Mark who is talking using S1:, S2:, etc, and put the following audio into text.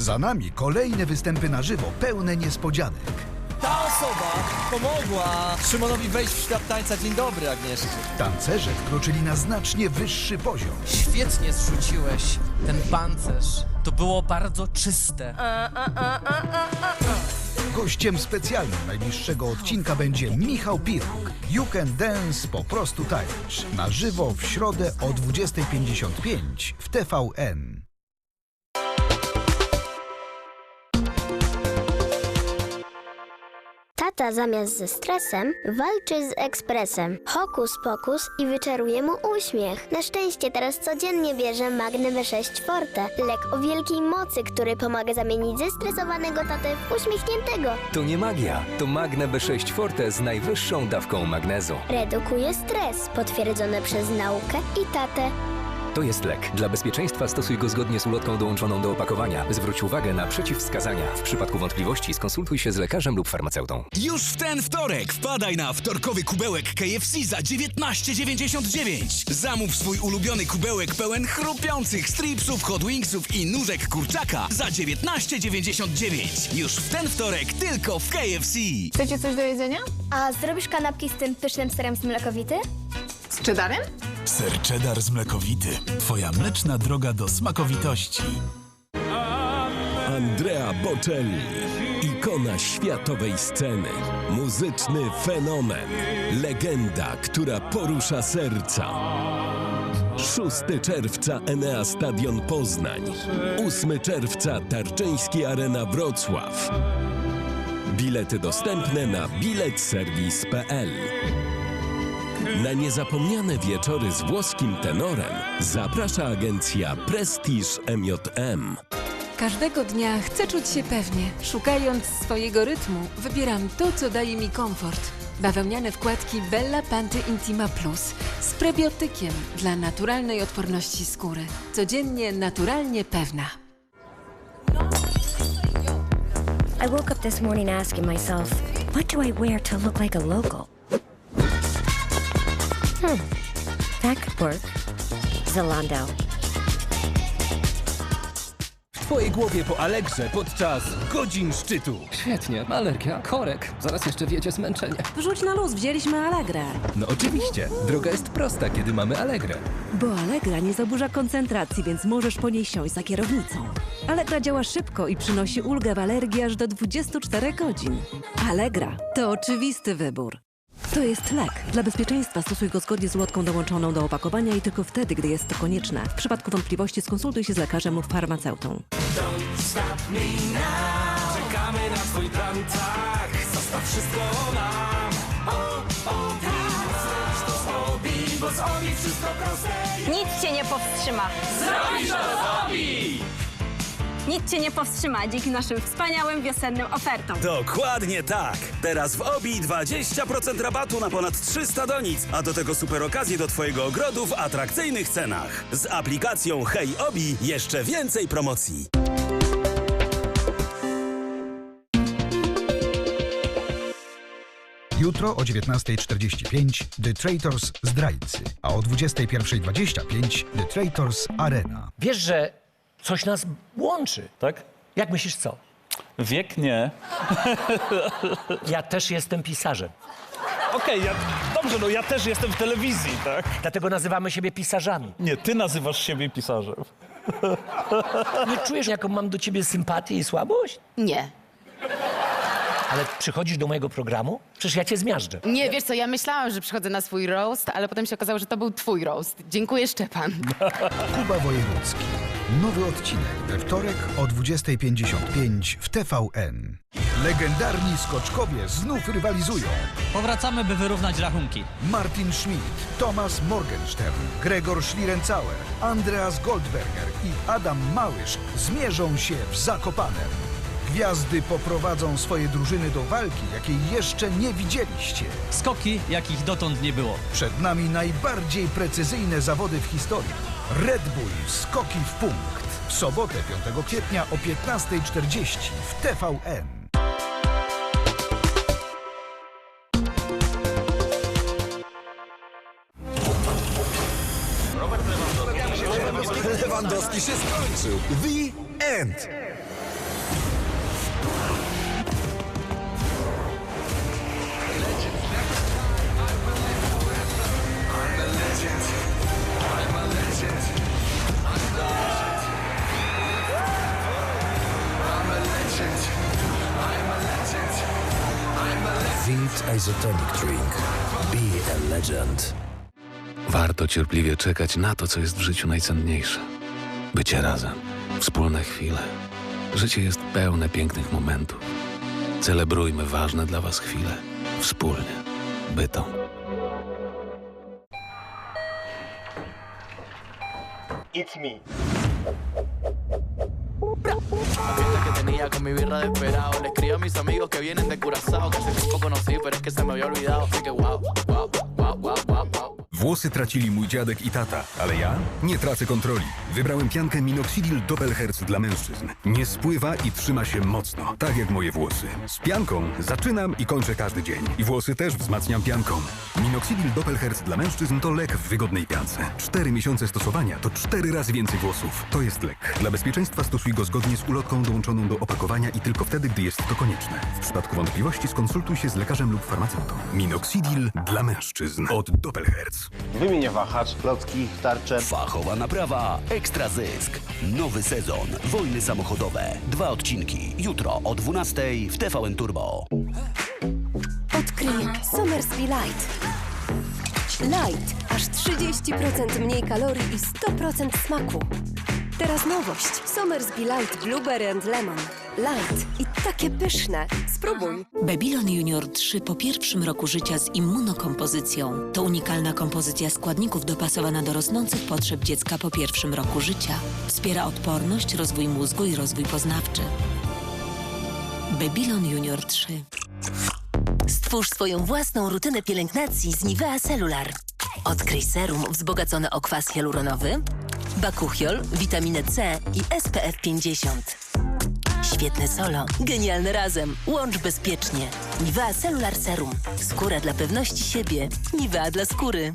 S1: Za nami kolejne występy na żywo, pełne niespodzianek.
S2: Ta osoba pomogła Szymonowi wejść w świat tańca. Dzień dobry, Agnieszka.
S1: Tancerze wkroczyli na znacznie wyższy poziom.
S3: Świetnie zrzuciłeś ten pancerz. To było bardzo czyste.
S1: Gościem specjalnym najbliższego odcinka będzie Michał Piruk. You Can Dance po prostu tańcz. Na żywo w środę o 20.55 w TVN.
S4: Tata zamiast ze stresem walczy z ekspresem. Hokus pokus i wyczaruje mu uśmiech. Na szczęście teraz codziennie bierze Magnę B6 Forte. Lek o wielkiej mocy, który pomaga zamienić zestresowanego tatę w uśmiechniętego.
S5: To nie magia, to Magne B6 Forte z najwyższą dawką magnezu.
S4: Redukuje stres, potwierdzone przez naukę i tatę.
S5: To jest lek. Dla bezpieczeństwa stosuj go zgodnie z ulotką dołączoną do opakowania. Zwróć uwagę na przeciwwskazania. W przypadku wątpliwości skonsultuj się z lekarzem lub farmaceutą.
S6: Już w ten wtorek wpadaj na wtorkowy kubełek KFC za 19,99. Zamów swój ulubiony kubełek pełen chrupiących stripsów, hot wingsów i nóżek kurczaka za 19,99. Już w ten wtorek tylko w KFC.
S7: Chcecie coś do jedzenia?
S4: A zrobisz kanapki z tym pysznym serem smlekowity?
S7: Z cheddarem?
S6: Ser cheddar z mlekowity. Twoja mleczna droga do smakowitości.
S8: Andrea Bocelli, ikona światowej sceny, muzyczny fenomen, legenda, która porusza serca. 6 czerwca Enea Stadion Poznań, 8 czerwca Tarczyński Arena Wrocław. Bilety dostępne na biletserwis.pl. Na niezapomniane wieczory z włoskim tenorem zaprasza agencja Prestige MJM.
S9: Każdego dnia chcę czuć się pewnie. Szukając swojego rytmu, wybieram to, co daje mi komfort. Bawełniane wkładki Bella Panty Intima Plus z prebiotykiem dla naturalnej odporności skóry. Codziennie naturalnie pewna.
S10: I woke up this morning asking myself, what do I wear to look like a local? Hmm, could work. Zalando.
S11: W twojej głowie po Alegrze podczas godzin szczytu.
S12: Świetnie, alergia, korek, zaraz jeszcze wiecie zmęczenie.
S13: Wrzuć na luz, wzięliśmy Allegrę.
S11: No oczywiście, droga jest prosta, kiedy mamy Allegrę.
S13: Bo Allegra nie zaburza koncentracji, więc możesz po niej siąść za kierownicą. Allegra działa szybko i przynosi ulgę w alergii aż do 24 godzin. Allegra to oczywisty wybór. To jest lek. Dla bezpieczeństwa stosuj go zgodnie z ulotką dołączoną do opakowania i tylko wtedy, gdy jest to konieczne. W przypadku wątpliwości skonsultuj się z lekarzem lub farmaceutą.
S14: Czekamy na twój plan, tak Zostaw wszystko nam O, Obi Zrób to z Obi Bo z Obi wszystko proste
S15: Nic cię nie powstrzyma.
S14: Zrobisz to z Obi
S15: Nic cię nie powstrzyma dzięki naszym wspaniałym wiosennym ofertom.
S6: Dokładnie tak. Teraz w OBI 20% rabatu na ponad 300 donic, a do tego super okazje do Twojego ogrodu w atrakcyjnych cenach. Z aplikacją Hej OBI jeszcze więcej promocji.
S1: Jutro o 19.45 The Traitors Zdrajcy, a o 21.25 The Traitors Arena.
S16: Wiesz, że coś nas łączy. Tak? Jak myślisz co?
S17: Wiek nie.
S16: Ja też jestem pisarzem.
S17: Okej, ja, dobrze, no ja też jestem w telewizji, tak?
S16: Dlatego nazywamy siebie pisarzami.
S17: Nie, ty nazywasz siebie pisarzem.
S16: Nie czujesz, jaką mam do ciebie sympatię i słabość?
S7: Nie.
S16: Ale przychodzisz do mojego programu? Przecież ja cię zmiażdżę.
S7: Nie, wiesz co, ja myślałam, że przychodzę na swój roast, ale potem się okazało, że to był twój roast. Dziękuję, Szczepan.
S1: Kuba Wojewódzki. Nowy odcinek we wtorek o 20.55 w TVN. Legendarni skoczkowie znów rywalizują.
S18: Powracamy, by wyrównać rachunki.
S1: Martin Schmidt, Thomas Morgenstern, Gregor Schlierenzauer, Andreas Goldberger i Adam Małysz zmierzą się w Zakopanem. Gwiazdy poprowadzą swoje drużyny do walki, jakiej jeszcze nie widzieliście.
S18: Skoki, jakich dotąd nie było.
S1: Przed nami najbardziej precyzyjne zawody w historii. Red Bull Skoki w punkt. W sobotę 5 kwietnia o 15.40 w TVN.
S19: Lewandowski się skończył. The end. Isotonic Drink. Be a legend.
S20: Warto cierpliwie czekać na to, co jest w życiu najcenniejsze. Bycie razem, wspólne chwile. Życie jest pełne pięknych momentów. Celebrujmy ważne dla Was chwile. Wspólnie. Bytom.
S21: It's me.
S22: fiesta que tenía con mi birra desesperado. Le escribo a mis amigos que vienen de Curazao, que hace tiempo conocí, pero es que se me había olvidado. Así que wow, wow.
S23: Włosy tracili mój dziadek i tata, ale ja nie tracę kontroli. Wybrałem piankę Minoxidil Doppelherz dla mężczyzn. Nie spływa i trzyma się mocno, tak jak moje włosy. Z pianką zaczynam i kończę każdy dzień. I włosy też wzmacniam pianką. Minoxidil Doppelherz dla mężczyzn to lek w wygodnej piance. Cztery miesiące stosowania to cztery razy więcej włosów. To jest lek. Dla bezpieczeństwa stosuj go zgodnie z ulotką dołączoną do opakowania i tylko wtedy, gdy jest to konieczne. W przypadku wątpliwości skonsultuj się z lekarzem lub farmaceutą. Minoxidil dla mężczyzn od Doppelherz.
S21: Wymienię wahacz, klocki, tarcze. Fachowa naprawa, ekstra zysk. Nowy sezon, wojny samochodowe. Dwa odcinki, jutro o 12 w TVN Turbo.
S24: Odkryj Somersby Light. Light. Aż 30% mniej kalorii i 100% smaku. Teraz nowość. Somersby Light Blueberry and Lemon. Light. I takie pyszne. Spróbuj.
S25: Babylon Junior 3 po pierwszym roku życia z immunokompozycją. To unikalna kompozycja składników dopasowana do rosnących potrzeb dziecka po pierwszym roku życia. Wspiera odporność, rozwój mózgu i rozwój poznawczy. Babylon Junior 3.
S26: Stwórz swoją własną rutynę pielęgnacji z Nivea Cellular. Odkryj serum wzbogacone o kwas hialuronowy, bakuchiol, witaminę C i SPF 50. Świetne solo, genialne razem. Łącz bezpiecznie. Nivea Cellular Serum. Skóra dla pewności siebie. Nivea dla skóry.